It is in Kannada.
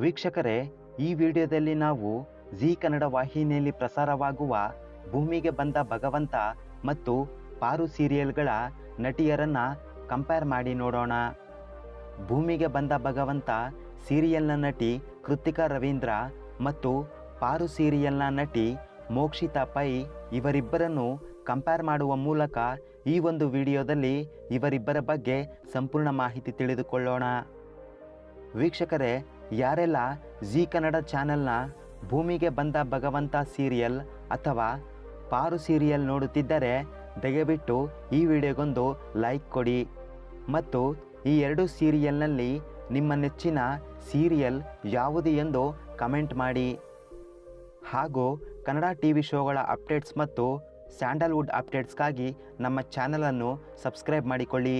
ವೀಕ್ಷಕರೇ, ಈ ವಿಡಿಯೋದಲ್ಲಿ ನಾವು ಜೀ ಕನ್ನಡ ವಾಹಿನಿಯಲ್ಲಿ ಪ್ರಸಾರವಾಗುವ ಭೂಮಿಗೆ ಬಂದ ಭಗವಂತ ಮತ್ತು ಪಾರು ಸೀರಿಯಲ್ಗಳ ನಟಿಯರನ್ನ ಕಂಪೇರ್ ಮಾಡಿ ನೋಡೋಣ. ಭೂಮಿಗೆ ಬಂದ ಭಗವಂತ ಸೀರಿಯಲ್ನ ನಟಿ ಕೃತಿಕಾ ರವೀಂದ್ರ ಮತ್ತು ಪಾರು ಸೀರಿಯಲ್ನ ನಟಿ ಮೋಕ್ಷಿತಾ ಪೈ ಇವರಿಬ್ಬರನ್ನು ಕಂಪೇರ್ ಮಾಡುವ ಮೂಲಕ ಈ ಒಂದು ವಿಡಿಯೋದಲ್ಲಿ ಇವರಿಬ್ಬರ ಬಗ್ಗೆ ಸಂಪೂರ್ಣ ಮಾಹಿತಿ ತಿಳಿದುಕೊಳ್ಳೋಣ. ವೀಕ್ಷಕರೇ ಯಾರೆಲ್ಲ ಜಿ ಕನ್ನಡ ಚಾನೆಲ್ನ ಭೂಮಿಗೆ ಬಂದ ಭಗವಂತ ಸೀರಿಯಲ್ ಅಥವಾ ಪಾರು ಸೀರಿಯಲ್ ನೋಡುತ್ತಿದ್ದರೆ ದಯವಿಟ್ಟು ಈ ವಿಡಿಯೋಗೊಂದು ಲೈಕ್ ಕೊಡಿ. ಮತ್ತು ಈ ಎರಡು ಸೀರಿಯಲ್ನಲ್ಲಿ ನಿಮ್ಮ ನೆಚ್ಚಿನ ಸೀರಿಯಲ್ ಯಾವುದು ಎಂದು ಕಮೆಂಟ್ ಮಾಡಿ. ಹಾಗೂ ಕನ್ನಡ ಟಿ ವಿ ಶೋಗಳ ಅಪ್ಡೇಟ್ಸ್ ಮತ್ತು ಸ್ಯಾಂಡಲ್ವುಡ್ ಅಪ್ಡೇಟ್ಸ್ಗಾಗಿ ನಮ್ಮ ಚಾನಲನ್ನು ಸಬ್ಸ್ಕ್ರೈಬ್ ಮಾಡಿಕೊಳ್ಳಿ.